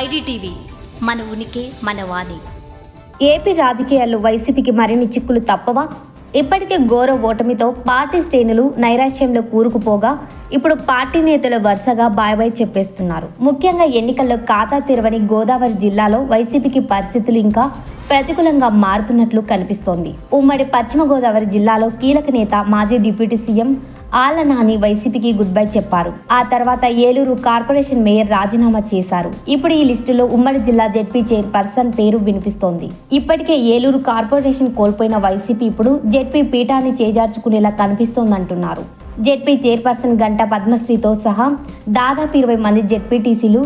IDTV మన ఉనికి మన వాణి. ఏపీ రాజకీయాల్లో వైసీపీకి మరిన్ని చిక్కులు తప్పవా? ఇప్పటికే ఘోర ఓటమితో పార్టీ శ్రేణులు నైరాశ్యంలో కూరుకుపోగా ఇప్పుడు పార్టీ నేతలు వరుసగా బాయ్ బాయ్ చెప్పేస్తున్నారు. ముఖ్యంగా ఎన్నికల్లో ఖాతా తెరవని గోదావరి జిల్లాలో వైసీపీకి పరిస్థితులు ఇంకా ప్రతికూలంగా మారుతున్నట్లు కనిపిస్తోంది. ఉమ్మడి పశ్చిమ గోదావరి జిల్లాలో కీలక నేత మాజీ డిప్యూటీ సీఎం ఆళ్ళ నాని వైసీపీకి గుడ్ బై చెప్పారు. ఆ తర్వాత ఏలూరు కార్పొరేషన్ మేయర్ రాజీనామా చేశారు. ఇప్పుడు ఈ లిస్టులో ఉమ్మడి జిల్లా జెడ్పీ చైర్పర్సన్ పేరు వినిపిస్తోంది. ఇప్పటికే ఏలూరు కార్పొరేషన్ కోల్పోయిన వైసీపీ ఇప్పుడు జెడ్పీ పీఠాన్ని చేజార్చుకునేలా కనిపిస్తోందంటున్నారు. జెడ్పీ చైర్పర్సన్ గంట పద్మశ్రీతో సహా దాదాపు ఇరవై మంది జెడ్పీటీసీలు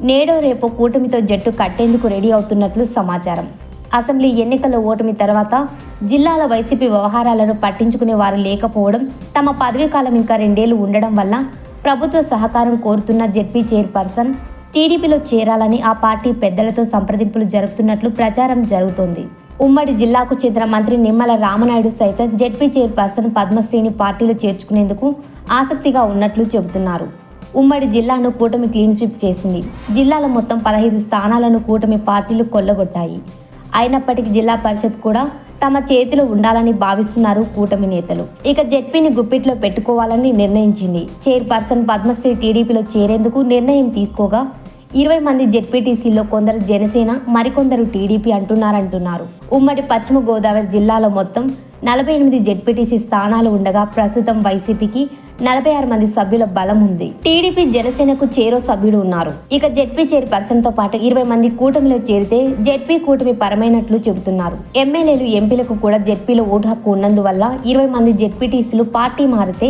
నేడో రేపో కూటమితో జట్టు కట్టేందుకు రెడీ అవుతున్నట్లు సమాచారం. అసెంబ్లీ ఎన్నికల ఓటమి తర్వాత జిల్లాల వైసీపీ వ్యవహారాలను పట్టించుకునే వారు లేకపోవడం తమ పదవీ కాలం ఇంకా రెండేళ్ళు ఉండడం వల్ల ప్రభుత్వ సహకారం కోరుతున్న జెడ్పీ చైర్పర్సన్ టీడీపీలో చేరాలని ఆ పార్టీ పెద్దలతో సంప్రదింపులు జరుపుతున్నట్లు ప్రచారం జరుగుతోంది. ఉమ్మడి జిల్లాకు చెందిన మంత్రి నిమ్మల రామనాయుడు సైతం జెడ్పీ చైర్పర్సన్ పద్మశ్రీని పార్టీలో చేర్చుకునేందుకు ఆసక్తిగా ఉన్నట్లు చెబుతున్నారు. ఉమ్మడి జిల్లాను కూటమి క్లీన్ స్వీప్ చేసింది. జిల్లాల మొత్తం పదహైదు స్థానాలను కూటమి పార్టీలు కొల్లగొట్టాయి. అయినప్పటికీ జిల్లా పరిషత్ కూడా తమ చేతిలో ఉండాలని భావిస్తున్నారు కూటమి నేతలు. ఇక జెడ్పీని గుప్పిట్లో పెట్టుకోవాలని నిర్ణయించింది. చైర్పర్సన్ పద్మశ్రీ టీడీపీలో చేరేందుకు నిర్ణయం తీసుకోగా ఇరవై మంది జెడ్పీటీసీలో కొందరు జనసేన మరికొందరు టీడీపీ అంటున్నారంటున్నారు. ఉమ్మడి పశ్చిమ గోదావరి జిల్లాలో మొత్తం నలభై ఎనిమిది జెడ్పీటీసీ స్థానాలు ఉండగా ప్రస్తుతం వైసీపీకి నలభై ఆరు మంది సభ్యుల బలం ఉంది. టీడీపీ జనసేనకు చేరో సభ్యుడు ఉన్నారు. ఇక జెడ్పీ చైర్పర్సన్తో పాటు ఇరవై మంది కూటమిలో చేరితే జెడ్పీ కూటమి పరమైనట్లు చెబుతున్నారు. ఎమ్మెల్యేలు ఎంపీలకు కూడా జెడ్పీలో ఓటు హక్కు ఉన్నందువల్ల ఇరవై మంది జెడ్పీటీసీలు పార్టీ మారితే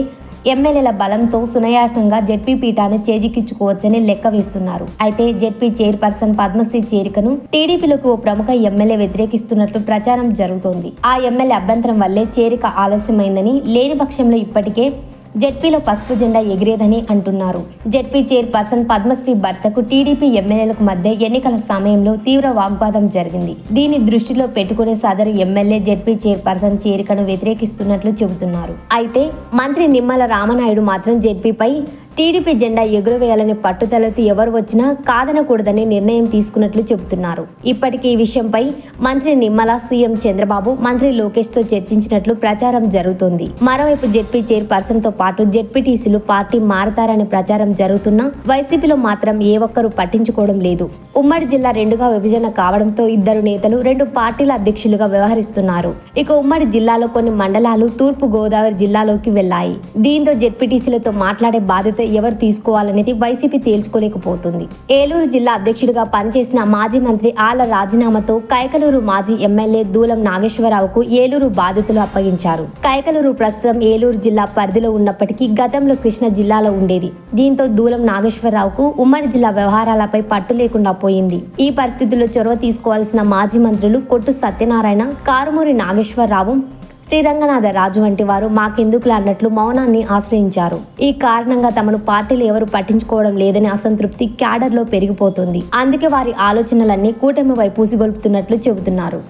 ఎమ్మెల్యేల బలంతో సునాయాసంగా జెడ్పీ పీఠాన్ని చేజిక్కించుకోవచ్చని లెక్క వేస్తున్నారు. అయితే జెడ్పీ చైర్పర్సన్ పద్మశ్రీ చేరికను టీడీపీలకు ఓ ప్రముఖ ఎమ్మెల్యే వ్యతిరేకిస్తున్నట్లు ప్రచారం జరుగుతోంది. ఆ ఎమ్మెల్యే అభ్యంతరం వల్లే చేరిక ఆలస్యమైందని లేని పక్షంలో ఇప్పటికే జెడ్పీలో పసుపు జెండా ఎగిరేదని అంటున్నారు. జెడ్పీ చైర్పర్సన్ పద్మశ్రీ భర్తకు టీడీపీ ఎమ్మెల్యేలకు మధ్య ఎన్నికల సమయంలో తీవ్ర వాగ్వాదం జరిగింది. దీన్ని దృష్టిలో పెట్టుకునే సదరు ఎమ్మెల్యే జెడ్పీ చైర్పర్సన్ చేరికను వ్యతిరేకిస్తున్నట్లు చెబుతున్నారు. అయితే మంత్రి నిమ్మల రామనాయుడు మాత్రం జెడ్పీపై టీడీపీ జెండా ఎగురవేయాలనే పట్టుదలతో ఎవరు వచ్చినా కాదనకూడదని నిర్ణయం తీసుకున్నట్లు చెబుతున్నారు. ఇప్పటికీ ఈ విషయంపై మంత్రి నిమ్మల సీఎం చంద్రబాబు మంత్రి లోకేష్తో చర్చించినట్లు ప్రచారం జరుగుతోంది. మరోవైపు జెడ్పీ చైర్పర్సన్తో పాటు జెడ్పీటీసీలు పార్టీ మారతారనే ప్రచారం జరుగుతున్నా వైసీపీలో మాత్రం ఏ ఒక్కరూ పట్టించుకోవడం లేదు. ఉమ్మడి జిల్లా రెండుగా విభజన కావడంతో ఇద్దరు నేతలు రెండు పార్టీల అధ్యక్షులుగా వ్యవహరిస్తున్నారు. ఇక ఉమ్మడి జిల్లాలో కొన్ని మండలాలు తూర్పు గోదావరి జిల్లాలోకి వెళ్ళాయి దీంతో జెడ్పీటీసీలతో మాట్లాడే బాధ్యత ఎవరు తీసుకోవాలనేది వైసీపీ తేల్చుకోలేకపోతుంది. ఏలూరు జిల్లా అధ్యక్షుడిగా పనిచేసిన మాజీ మంత్రి ఆల రాజీనామాతో కైకలూరు మాజీ ఎమ్మెల్యే దూలం నాగేశ్వరరావుకు ఏలూరు బాధ్యతలు అప్పగించారు. కైకలూరు ప్రస్తుతం ఏలూరు జిల్లా పరిధిలో ఉన్నప్పటికీ గతంలో కృష్ణ జిల్లాలో ఉండేది. దీంతో దూలం నాగేశ్వరరావుకు ఉమ్మడి జిల్లా వ్యవహారాలపై పట్టు లేకుండా పోయింది. ఈ పరిస్థితుల్లో చొరవ తీసుకోవాల్సిన మాజీ మంత్రులు కొట్టు సత్యనారాయణ కారుమూరి నాగేశ్వరరావు శ్రీరంగనాథ రాజు వంటి వారు మాకెందుకులా అన్నట్లు మౌనాన్ని ఆశ్రయించారు. ఈ కారణంగా తమను పార్టీలు ఎవరు పట్టించుకోవడం లేదని అసంతృప్తి క్యాడర్లో పెరిగిపోతుంది. అందుకే వారి ఆలోచనలన్నీ కూటమి వైపు పూసిగొల్పుతున్నట్లు చెబుతున్నారు.